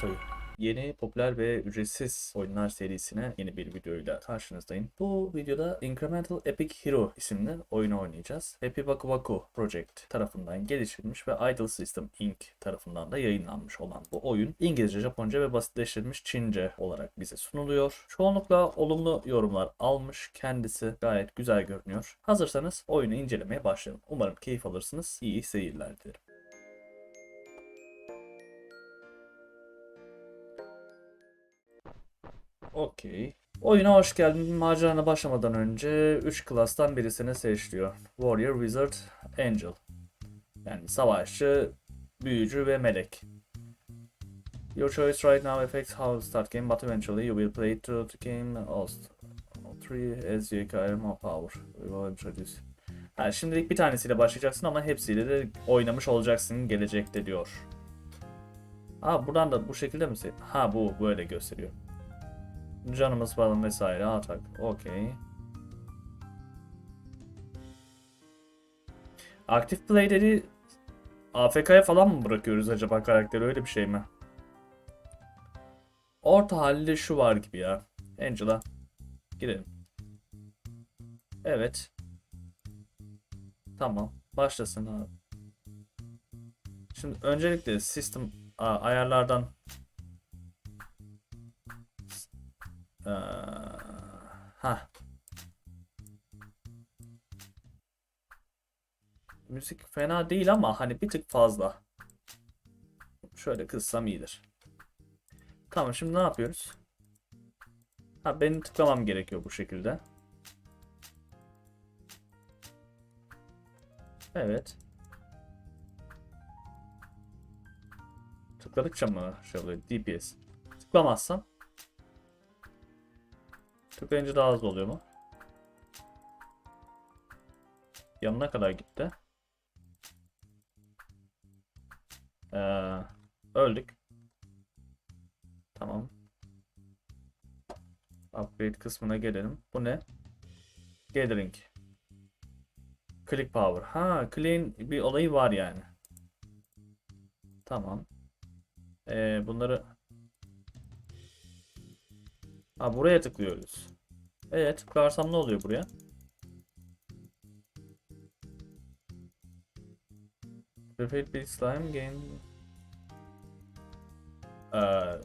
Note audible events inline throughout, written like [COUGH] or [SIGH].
Soyu. Yeni, popüler ve ücretsiz oyunlar serisine yeni bir videoyla karşınızdayım. Bu videoda Incremental Epic Hero isimli oyunu oynayacağız. Happy Baku Baku Project tarafından geliştirilmiş ve Idle System Inc. tarafından da yayınlanmış olan bu oyun İngilizce, Japonca ve basitleştirilmiş Çince olarak bize sunuluyor. Çoğunlukla olumlu yorumlar almış. Kendisi gayet güzel görünüyor. Hazırsanız oyunu incelemeye başlayalım. Umarım keyif alırsınız. İyi seyirler dilerim. Okey. Oyuna hoş geldin. Macerana başlamadan önce 3 klastan birisini seç diyor. Warrior, Wizard, Angel. Yani savaşçı, büyücü ve melek. Your choice right now affects how you start game, but eventually you will play through the game all, all three as you acquire more power. We will introduce. Ha, şimdilik bir tanesiyle başlayacaksın ama hepsiyle de oynamış olacaksın gelecekte diyor. Ha buradan da bu şekilde mi? Ha bu böyle gösteriyor. Canımız falan vesaire atak. Okey. Aktif play'leri AFK'ya falan mı bırakıyoruz acaba karakteri öyle bir şey mi? Orta halde şu var gibi ya. Angela. Girelim. Evet. Tamam. Başlasın abi. Şimdi öncelikle system a, ayarlardan Ee, ha. Müzik fena değil ama hani bir tık fazla. Şöyle kıssam iyidir. Tamam şimdi ne yapıyoruz? Ha benim tıklamam gerekiyor bu şekilde. Evet. Tıkladıkça mı şey? DPS. Tıklamazsam Tıklayınca daha hızlı oluyor mu? Yanına kadar gitti. Ee, öldük. Tamam. Upgrade kısmına gelelim. Bu ne? Gathering. Click power. Ha, clean bir olayı var yani. Tamam. Ee, bunları Ha buraya tıklıyoruz. Evet tıklarsam ne oluyor buraya? Repeat bir slime gain. Ee,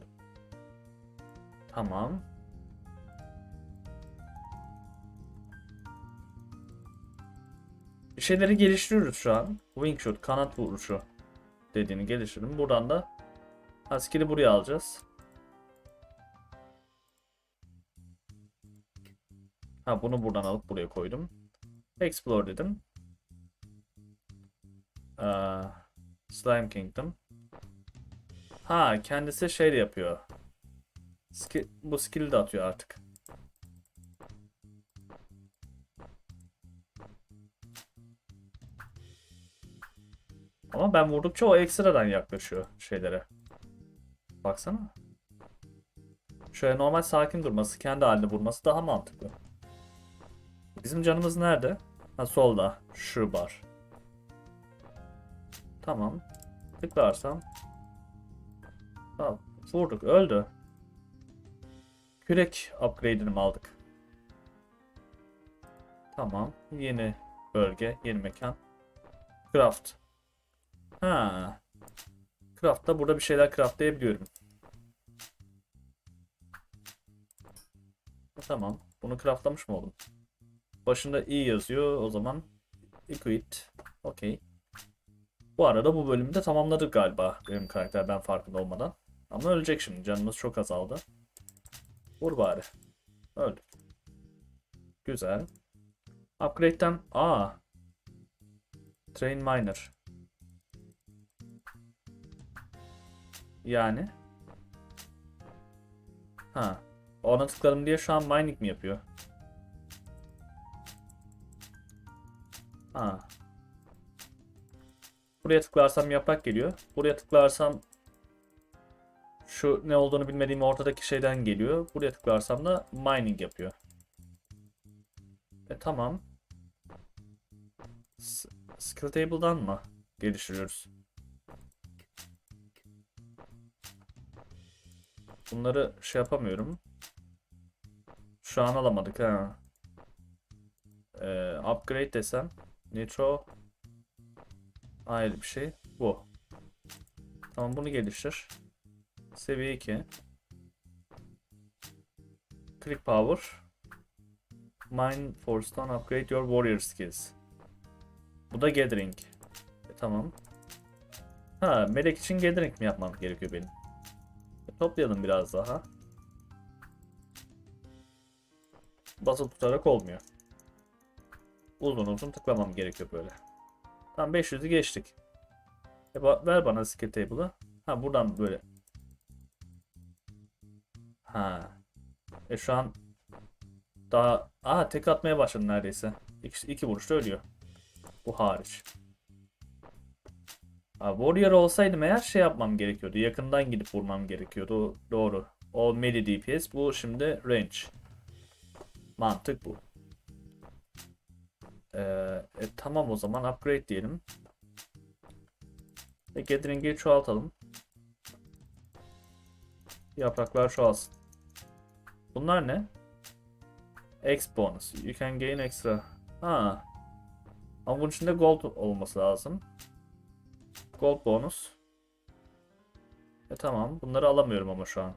tamam. Bir şeyleri geliştiriyoruz şu an. Wing shot, kanat vuruşu dediğini geliştirdim. Buradan da ha, buraya alacağız. Ha bunu buradan alıp buraya koydum. Explore dedim. Ee, Slime Kingdom. Ha kendisi şey yapıyor. Skill, bu skill de atıyor artık. Ama ben vurdukça o ekstradan yaklaşıyor şeylere. Baksana. Şöyle normal sakin durması, kendi halinde vurması daha mantıklı. Bizim canımız nerede? Ha solda. Şu bar. Tamam. Tıklarsam. Tamam. Vurduk. Öldü. Kürek upgrade'ini aldık? Tamam. Yeni bölge. Yeni mekan. Craft. Ha. Craft'ta burada bir şeyler craftlayabiliyorum. Tamam. Bunu craftlamış mı oldum? Başında i yazıyor o zaman. Equip. Okey. Bu arada bu bölümü de tamamladık galiba benim karakter ben farkında olmadan. Ama ölecek şimdi. Canımız çok azaldı. Vur bari. Öldü. Güzel. Upgrade'den aa. Train miner. Yani. Ha. Ona tıkladım diye şu an mining mi yapıyor? Ha. Buraya tıklarsam yaprak geliyor. Buraya tıklarsam şu ne olduğunu bilmediğim ortadaki şeyden geliyor. Buraya tıklarsam da mining yapıyor. E tamam. S skill table'dan mı geliştiriyoruz? Bunları şey yapamıyorum. Şu an alamadık ha. Ee, upgrade desem. Nitro. Ayrı bir şey. Bu. Tamam bunu geliştir. Seviye 2. Click power. Mine for stone upgrade your warrior skills. Bu da gathering. E, tamam. Ha, melek için gathering mi yapmam gerekiyor benim? E, toplayalım biraz daha. Basılı tutarak olmuyor. Uzun uzun tıklamam gerekiyor böyle. Tamam 500'ü geçtik. E, ver bana skill table'ı. Ha buradan böyle. Ha. E şu an daha Aa tek atmaya başladı neredeyse. İki, iki vuruşta ölüyor. Bu hariç. Ha, Warrior olsaydım eğer şey yapmam gerekiyordu. Yakından gidip vurmam gerekiyordu. Doğru. O melee DPS. Bu şimdi range. Mantık bu. Ee, e, tamam o zaman upgrade diyelim. Ve gathering'i çoğaltalım. Yapraklar çoğalsın. Bunlar ne? X bonus. You can gain extra. Ha. Ama bunun içinde gold olması lazım. Gold bonus. E tamam. Bunları alamıyorum ama şu an.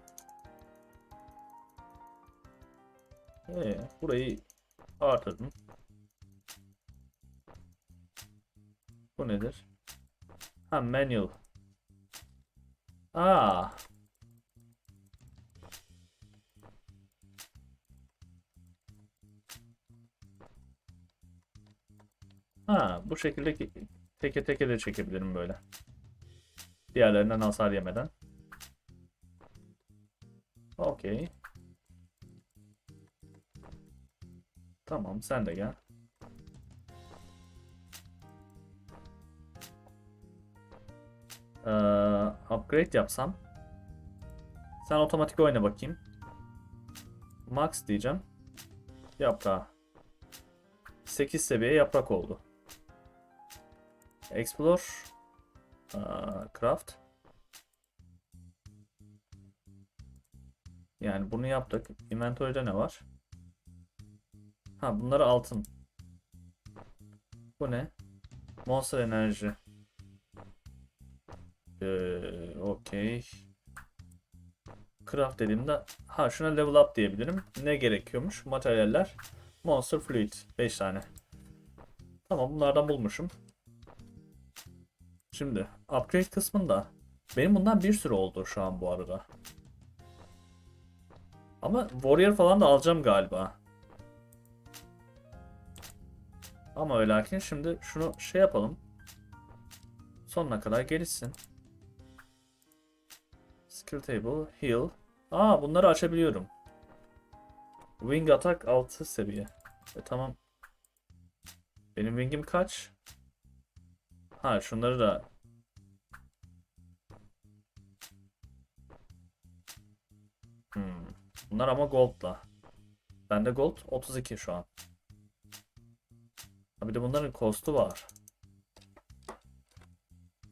E, burayı artırdım. Bu nedir? Ha manual. Aa. Ha, bu şekilde ki- teke teke de çekebilirim böyle. Diğerlerinden hasar yemeden. Okey. Tamam, sen de gel. Ee, upgrade yapsam. Sen otomatik oyna bakayım. Max diyeceğim. Yaprağı. 8 seviye yaprak oldu. Explore. Aa, craft. Yani bunu yaptık. Inventory'de ne var? Ha bunları altın. Bu ne? Monster enerji. Ee, okey. Craft dediğimde ha şuna level up diyebilirim. Ne gerekiyormuş? Materyaller. Monster Fluid. 5 tane. Tamam bunlardan bulmuşum. Şimdi upgrade kısmında benim bundan bir sürü oldu şu an bu arada. Ama Warrior falan da alacağım galiba. Ama ve lakin şimdi şunu şey yapalım. Sonuna kadar gelişsin. Skill table, heal. Aa bunları açabiliyorum. Wing attack 6 seviye. E, tamam. Benim wing'im kaç? Ha şunları da Hmm. Bunlar ama gold'la. Bende gold 32 şu an. Ha bir de bunların cost'u var.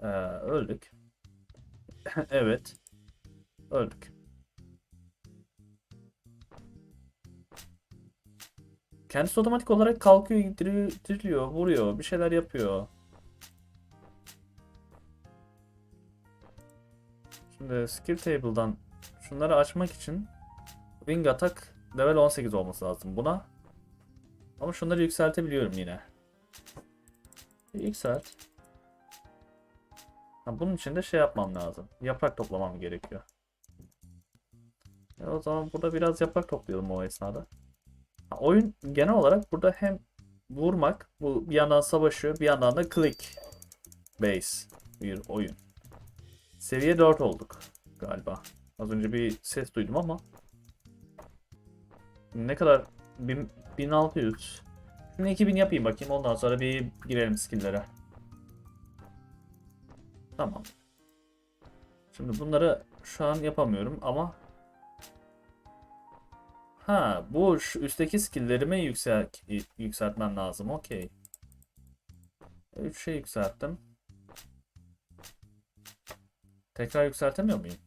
Ee, öldük. [LAUGHS] evet. Öldük. Kendisi otomatik olarak kalkıyor, diriliyor, vuruyor, bir şeyler yapıyor. Şimdi skill table'dan şunları açmak için wing attack level 18 olması lazım buna. Ama şunları yükseltebiliyorum yine. Yükselt. Bunun için de şey yapmam lazım. Yaprak toplamam gerekiyor. E, o zaman burada biraz yaprak toplayalım o esnada. Ha, oyun genel olarak burada hem vurmak, bu bir yandan savaşıyor, bir yandan da click base bir oyun. Seviye 4 olduk galiba. Az önce bir ses duydum ama ne kadar Bin- 1600. Şimdi 2000 yapayım bakayım ondan sonra bir girelim skill'lere. Tamam. Şimdi bunları şu an yapamıyorum ama Ha, bu şu üstteki skill'lerimi yüksel yükseltmem lazım. Okey. 3 şey yükselttim. Tekrar yükseltemiyor muyum?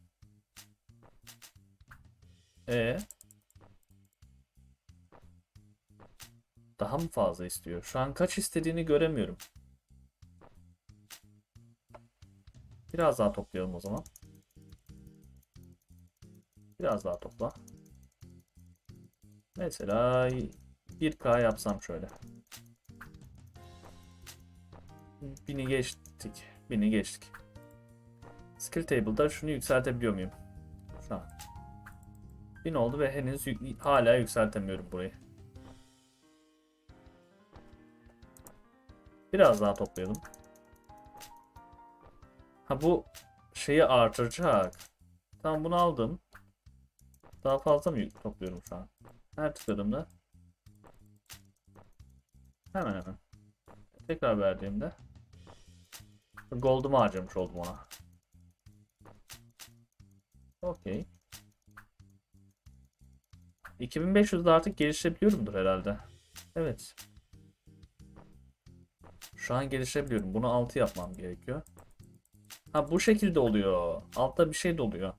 E Daha mı fazla istiyor? Şu an kaç istediğini göremiyorum. Biraz daha toplayalım o zaman. Biraz daha topla. Mesela 1K yapsam şöyle. Bini geçtik. Bini geçtik. Skill table'da şunu yükseltebiliyor muyum? Şu an. 1000 oldu ve henüz yük- hala yükseltemiyorum burayı. Biraz daha toplayalım. Ha bu şeyi artıracak. Tamam bunu aldım. Daha fazla mı topluyorum şu an? Her tıkladığımda. Hemen hemen. Tekrar verdiğimde. Gold'umu harcamış oldum ona. Okey. 2500'de artık gelişebiliyorumdur herhalde. Evet. Şu an gelişebiliyorum. Bunu 6 yapmam gerekiyor. Ha bu şekilde oluyor. Altta bir şey de oluyor.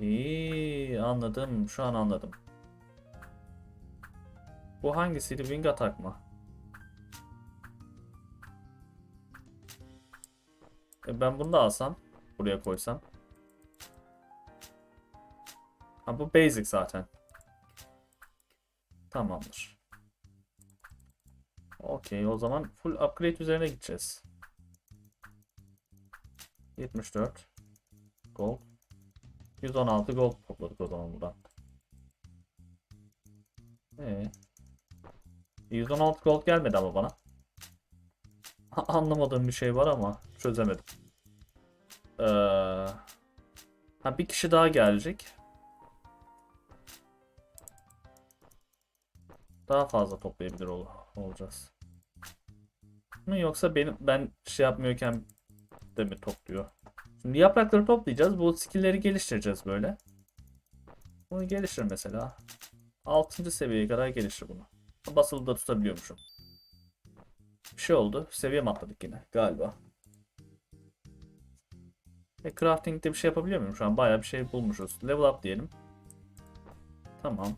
İyi anladım. Şu an anladım. Bu hangisiydi? Wing Attack mı? E ben bunu da alsam. Buraya koysam. Ha bu basic zaten. Tamamdır. Okey o zaman full upgrade üzerine gideceğiz. 74 gold. 116 gold topladık o zaman buradan. Ee, 116 gold gelmedi ama bana. Anlamadığım bir şey var ama çözemedim. Ee, ha bir kişi daha gelecek. Daha fazla toplayabilir ol olacağız. Mı yoksa benim ben şey yapmıyorken de mi topluyor? Şimdi yaprakları toplayacağız. Bu skill'leri geliştireceğiz böyle. Bunu geliştir mesela. 6. seviyeye kadar geliştir bunu. Basılı da tutabiliyormuşum. Bir şey oldu. Seviye atladık yine? Galiba. E crafting'de bir şey yapabiliyor muyum? Şu an bayağı bir şey bulmuşuz. Level up diyelim. Tamam.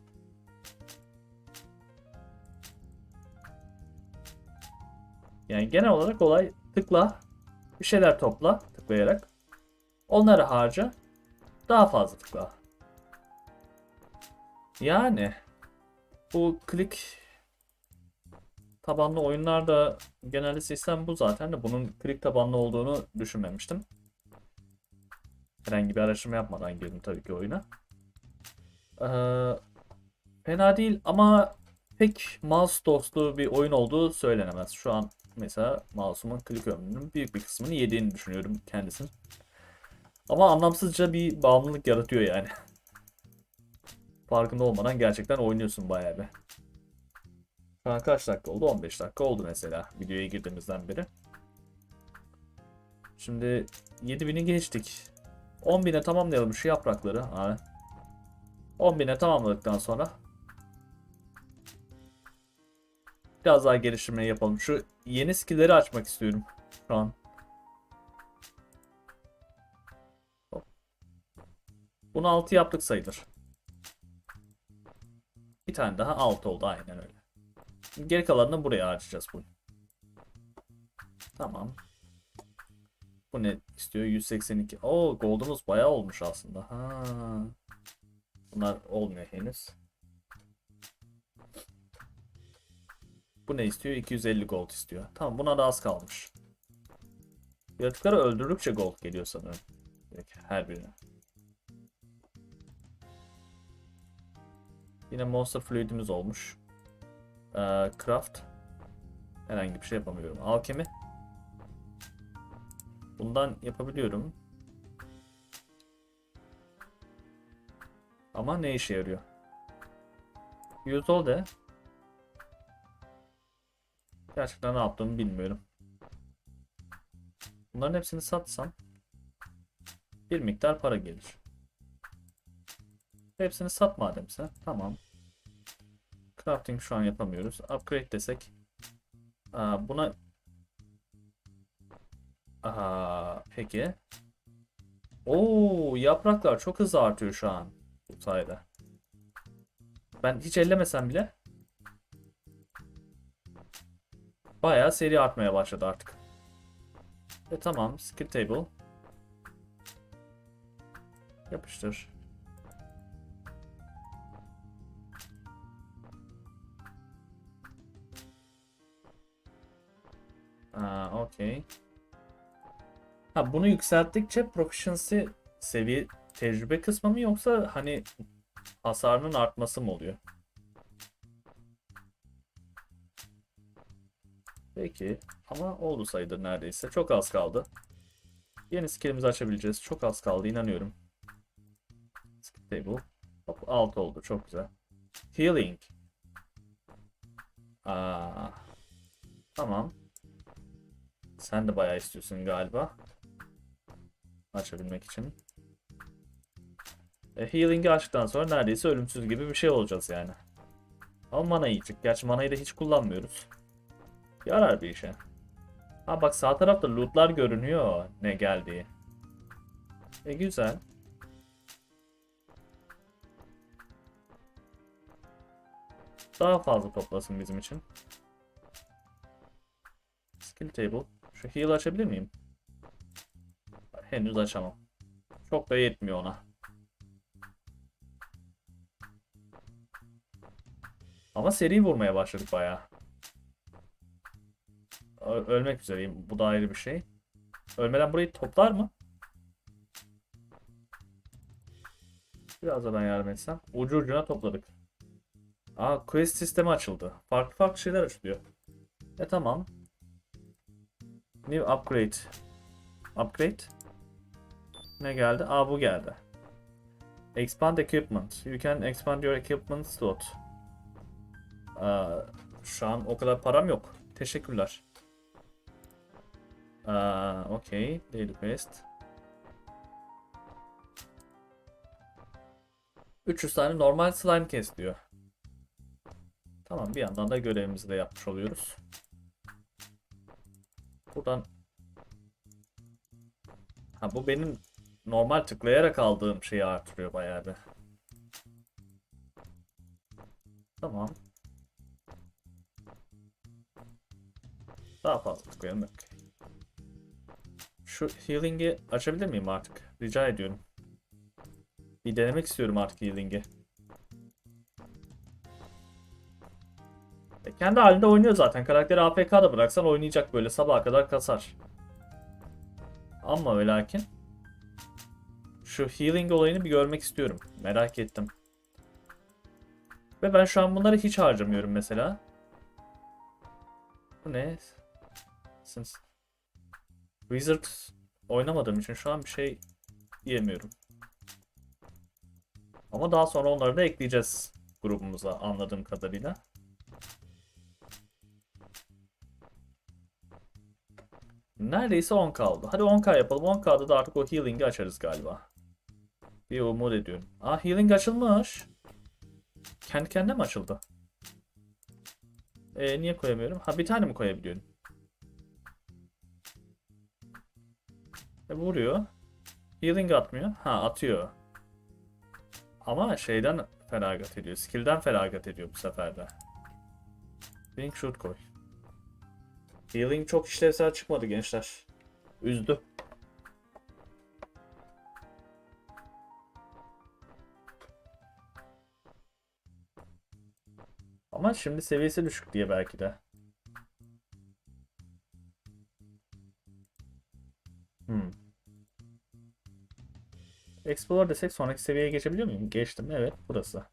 Yani genel olarak olay tıkla, bir şeyler topla tıklayarak. Onları harca, daha fazla tıkla. Yani bu klik tabanlı oyunlarda genelde sistem bu zaten de bunun klik tabanlı olduğunu düşünmemiştim. Herhangi bir araştırma yapmadan girdim tabii ki oyuna. Ee, fena değil ama pek mouse dostu bir oyun olduğu söylenemez. Şu an mesela mouse'umun klik ömrünün büyük bir kısmını yediğini düşünüyorum kendisinin. Ama anlamsızca bir bağımlılık yaratıyor yani. [LAUGHS] Farkında olmadan gerçekten oynuyorsun bayağı bir. Şu an kaç dakika oldu? 15 dakika oldu mesela videoya girdiğimizden beri. Şimdi 7000'i geçtik. 10.000'e tamamlayalım şu yaprakları. Ha. 10.000'e tamamladıktan sonra biraz daha geliştirmeyi yapalım. Şu yeni skill'leri açmak istiyorum şu an. Bunu 6 yaptık sayılır. Bir tane daha 6 oldu aynen öyle. Geri kalanını buraya harcayacağız bu. Tamam. Bu ne istiyor? 182. Oo gold'umuz bayağı olmuş aslında. Ha. Bunlar olmuyor henüz. Bu ne istiyor? 250 gold istiyor. Tamam buna da az kalmış. Yaratıkları öldürdükçe gold geliyor sanırım. Her birine. Yine monster fluidimiz olmuş. Ee, craft. Herhangi bir şey yapamıyorum. Alkemi. Bundan yapabiliyorum. Ama ne işe yarıyor? All de. Gerçekten ne yaptığımı bilmiyorum. Bunların hepsini satsam bir miktar para gelir. Hepsini sat mademse. Tamam. Crafting şu an yapamıyoruz. Upgrade desek. Aa, buna Aha, peki. Oo, yapraklar çok hızlı artıyor şu an bu sayede. Ben hiç ellemesem bile bayağı seri artmaya başladı artık. E tamam, skill table. Yapıştır. Aa, okey. Ha bunu yükselttikçe proficiency seviye tecrübe kısmı mı yoksa hani hasarının artması mı oluyor? Peki ama oldu sayıdır neredeyse. Çok az kaldı. Yeni skillimizi açabileceğiz. Çok az kaldı inanıyorum. Skill table. Hop 6 oldu çok güzel. Healing. Aa, tamam. Sen de bayağı istiyorsun galiba. Açabilmek için. E, healing'i açtıktan sonra neredeyse ölümsüz gibi bir şey olacağız yani. Ama mana yiyecek. Gerçi manayı da hiç kullanmıyoruz. Yarar bir işe. Ha bak sağ tarafta lootlar görünüyor ne geldiği. E güzel. Daha fazla toplasın bizim için. Skill table. Şu heal açabilir miyim? Henüz açamam. Çok da yetmiyor ona. Ama seri vurmaya başladık bayağı. Ölmek üzereyim. Bu da ayrı bir şey. Ölmeden burayı toplar mı? Biraz da ben yardım etsem. Ucu ucuna topladık. Aa quest sistemi açıldı. Farklı farklı şeyler açılıyor. E tamam. New upgrade. Upgrade. Ne geldi? Aa bu geldi. Expand equipment. You can expand your equipment slot. Aa, şu an o kadar param yok. Teşekkürler. Aa, okey. Daily quest. 300 tane normal slime kes diyor. Tamam bir yandan da görevimizi de yapmış oluyoruz. Buradan Ha bu benim normal tıklayarak aldığım şeyi artırıyor bayağı bir. Tamam. Daha fazla tıklayalım. Şu healing'i açabilir miyim artık? Rica ediyorum. Bir denemek istiyorum artık healing'i. Kendi halinde oynuyor zaten. Karakteri AFK'da bıraksan oynayacak böyle sabaha kadar kasar. Ama ve lakin şu healing olayını bir görmek istiyorum. Merak ettim. Ve ben şu an bunları hiç harcamıyorum mesela. Bu ne? Since Wizard oynamadığım için şu an bir şey diyemiyorum. Ama daha sonra onları da ekleyeceğiz grubumuza anladığım kadarıyla. Neredeyse 10 kaldı. Hadi 10k yapalım. 10k'da da artık o healing'i açarız galiba. Bir umut ediyorum. Aa healing açılmış. Kendi kendine mi açıldı? Ee, niye koyamıyorum? Ha bir tane mi koyabiliyorum? E, vuruyor. Healing atmıyor. Ha atıyor. Ama şeyden feragat ediyor. Skill'den feragat ediyor bu sefer de. Wing shoot koy. Healing çok işlevsel çıkmadı gençler. Üzdü. Ama şimdi seviyesi düşük diye belki de. Hmm. Explore desek sonraki seviyeye geçebiliyor muyum? Geçtim. Evet burası.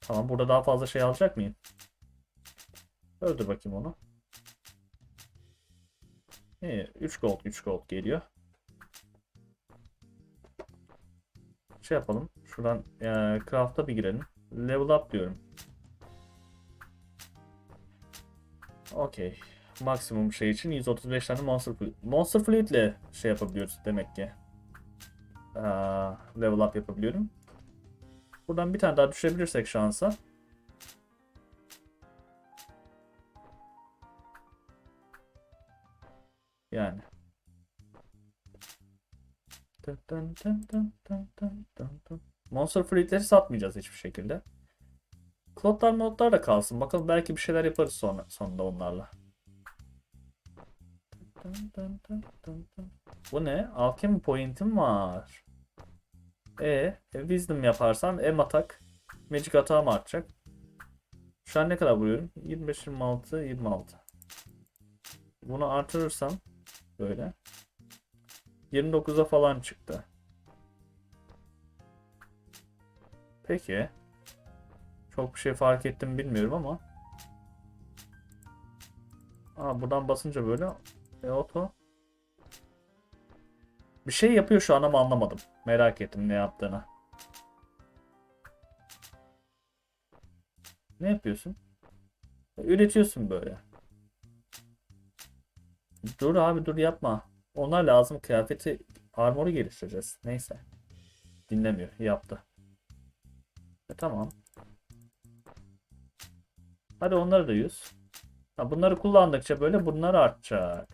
Tamam burada daha fazla şey alacak mıyım? Öldür bakayım onu. İyi, 3 gold 3 gold geliyor. Şey yapalım. Şuradan e, craft'a bir girelim. Level up diyorum. Okey. Maksimum şey için 135 tane Monster Fleet. Monster Fleet ile şey yapabiliyoruz demek ki. Aa, level up yapabiliyorum. Buradan bir tane daha düşebilirsek şansa. Dın. Monster Fruit'leri satmayacağız hiçbir şekilde. Klotlar modlar da kalsın. Bakalım belki bir şeyler yaparız sonra sonunda onlarla. Bu ne? Alchemy point'im var. E, e, Wisdom yaparsam M atak Magic atağım artacak. Şu an ne kadar vuruyorum? 25, 26, 26. Bunu artırırsam böyle 29'a falan çıktı. Peki. Çok bir şey fark ettim bilmiyorum ama. Aa buradan basınca böyle e, oto. Bir şey yapıyor şu an ama anlamadım. Merak ettim ne yaptığını. Ne yapıyorsun? Üretiyorsun böyle. Dur abi dur yapma. Onlar lazım kıyafeti armoru geliştireceğiz. Neyse. Dinlemiyor. Yaptı. E, tamam. Hadi onları da yüz. Ha, bunları kullandıkça böyle bunlar artacak.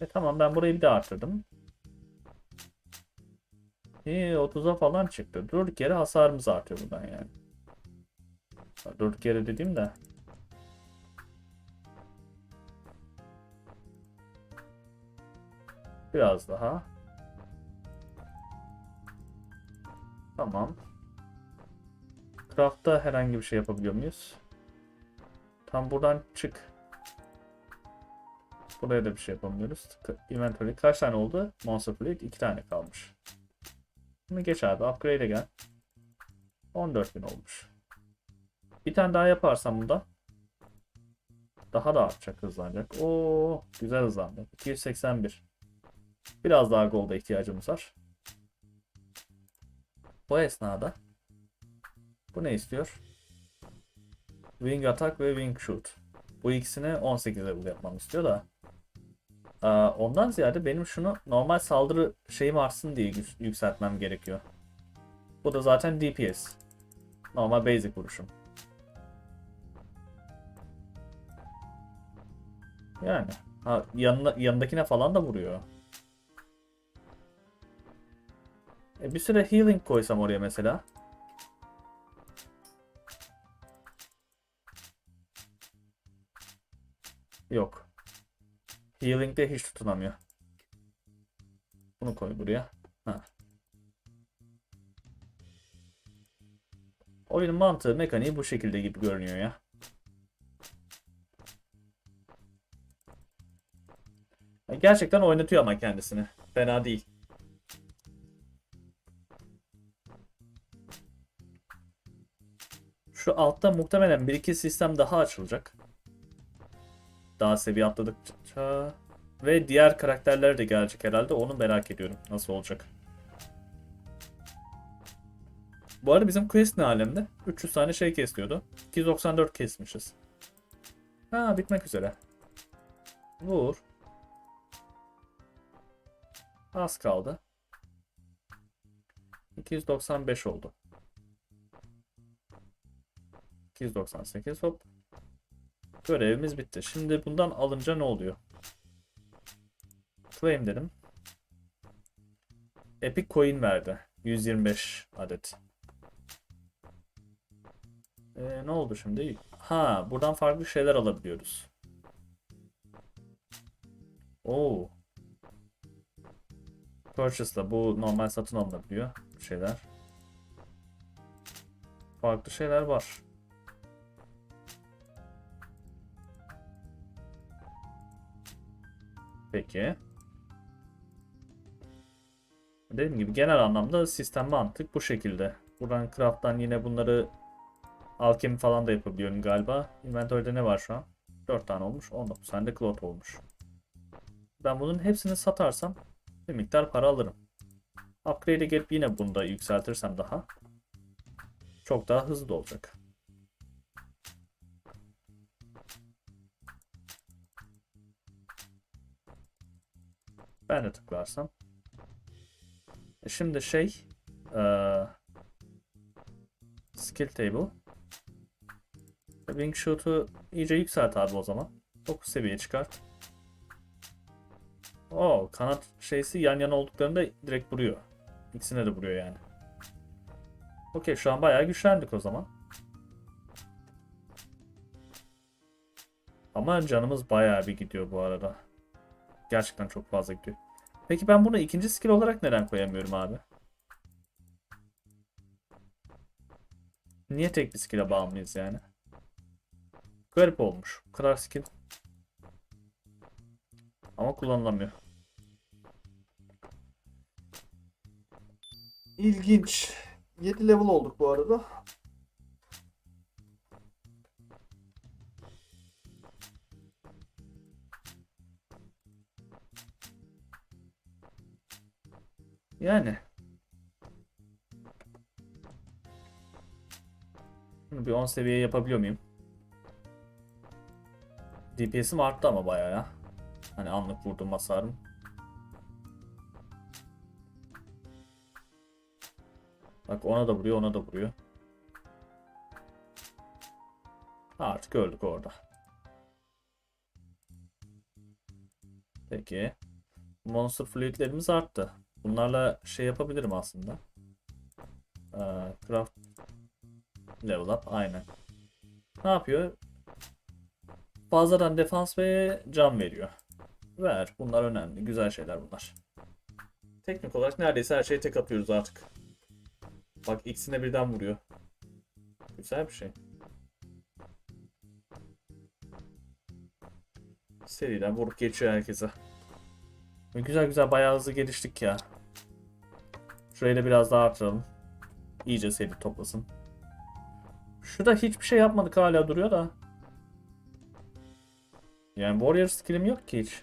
E tamam ben burayı bir de arttırdım. İyi 30'a falan çıktı. Durduk yere hasarımız artıyor buradan yani. Durduk yere dediğim de. Biraz daha. Tamam. Craft'ta herhangi bir şey yapabiliyor muyuz? Tam buradan çık. Buraya da bir şey yapamıyoruz. Inventory kaç tane oldu? Monster Fleet 2 tane kalmış. Şimdi geç abi upgrade'e gel. 14.000 olmuş. Bir tane daha yaparsam bunda daha da artacak hızlanacak. Oo güzel hızlandı. 281. Biraz daha golda ihtiyacımız var. Bu esnada bu ne istiyor? Wing Attack ve Wing Shoot. Bu ikisini 18 level yapmamı istiyor da. Ondan ziyade benim şunu normal saldırı şeyim artsın diye yük- yükseltmem gerekiyor. Bu da zaten DPS. Normal basic vuruşum. Yani. Ha, yanına, yanındakine falan da vuruyor. E, bir süre healing koysam oraya mesela. Yok. Healing'de hiç tutunamıyor. Bunu koy buraya. Ha. Oyunun mantığı, mekaniği bu şekilde gibi görünüyor ya. Ya Gerçekten oynatıyor ama kendisini. Fena değil. Şu altta muhtemelen bir iki sistem daha açılacak. Daha seviye atladıkça. Ve diğer karakterler de gelecek herhalde. Onu merak ediyorum. Nasıl olacak. Bu arada bizim quest ne alemde? 300 tane şey kesiyordu. 294 kesmişiz. Ha bitmek üzere. Vur. Az kaldı. 295 oldu. 298 hop. Görevimiz bitti. Şimdi bundan alınca ne oluyor? Claim dedim. Epic coin verdi. 125 adet. Ee, ne oldu şimdi? Ha, buradan farklı şeyler alabiliyoruz. Oo. Purchase'la bu normal satın alınabiliyor şeyler. Farklı şeyler var. Peki. Dediğim gibi genel anlamda sistem mantık bu şekilde. Buradan craft'tan yine bunları alkemi falan da yapabiliyorum galiba. Inventory'de ne var şu an? 4 tane olmuş. 19 tane de cloth olmuş. Ben bunun hepsini satarsam bir miktar para alırım. Upgrade'e gelip yine bunu da yükseltirsem daha çok daha hızlı olacak. De tıklarsam. E Şimdi şey eee, skill table Wing Shoot'u iyice yükselt abi o zaman. 9 seviye çıkart. Oo, kanat şeysi yan yana olduklarında direkt vuruyor. İkisine de vuruyor yani. Okey şu an bayağı güçlendik o zaman. Ama canımız bayağı bir gidiyor bu arada. Gerçekten çok fazla gidiyor. Peki ben bunu ikinci skill olarak neden koyamıyorum abi? Niye tek bir skill'e bağımlıyız yani? Garip olmuş. Kadar skill. Ama kullanılamıyor. İlginç. 7 level olduk bu arada. Yani. Bunu bir 10 seviye yapabiliyor muyum? DPS'im arttı ama bayağı ya. Hani anlık vurdum hasarım. Bak ona da vuruyor, ona da vuruyor. Artık öldük orada. Peki. Monster fluidlerimiz arttı. Bunlarla şey yapabilirim aslında. Ee, craft level up aynen. Ne yapıyor? Fazladan defans ve can veriyor. Ver. Bunlar önemli. Güzel şeyler bunlar. Teknik olarak neredeyse her şeyi tek atıyoruz artık. Bak ikisine birden vuruyor. Güzel bir şey. Seriden vurup geçiyor herkese. Güzel güzel bayağı hızlı geliştik ya. Şurayı da biraz daha artıralım. İyice seri toplasın. Şurada hiçbir şey yapmadık hala duruyor da. Yani Warrior skill'im yok ki hiç.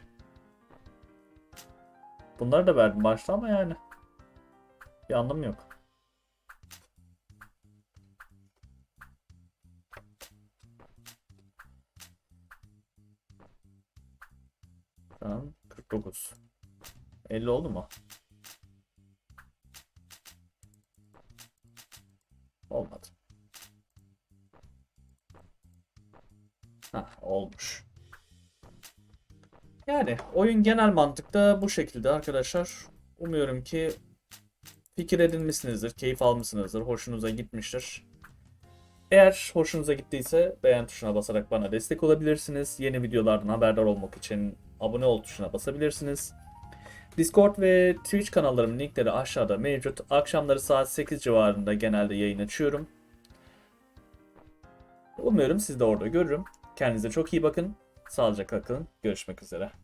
Bunları da verdim başta ama yani. Bir anlamı yok. An 49. 50 oldu mu? Yani oyun genel mantıkta bu şekilde arkadaşlar. Umuyorum ki fikir edinmişsinizdir, keyif almışsınızdır, hoşunuza gitmiştir. Eğer hoşunuza gittiyse beğen tuşuna basarak bana destek olabilirsiniz. Yeni videolardan haberdar olmak için abone ol tuşuna basabilirsiniz. Discord ve Twitch kanallarımın linkleri aşağıda mevcut. Akşamları saat 8 civarında genelde yayın açıyorum. Umuyorum sizi de orada görürüm. Kendinize çok iyi bakın. Sağlıcakla kalın. Görüşmek üzere.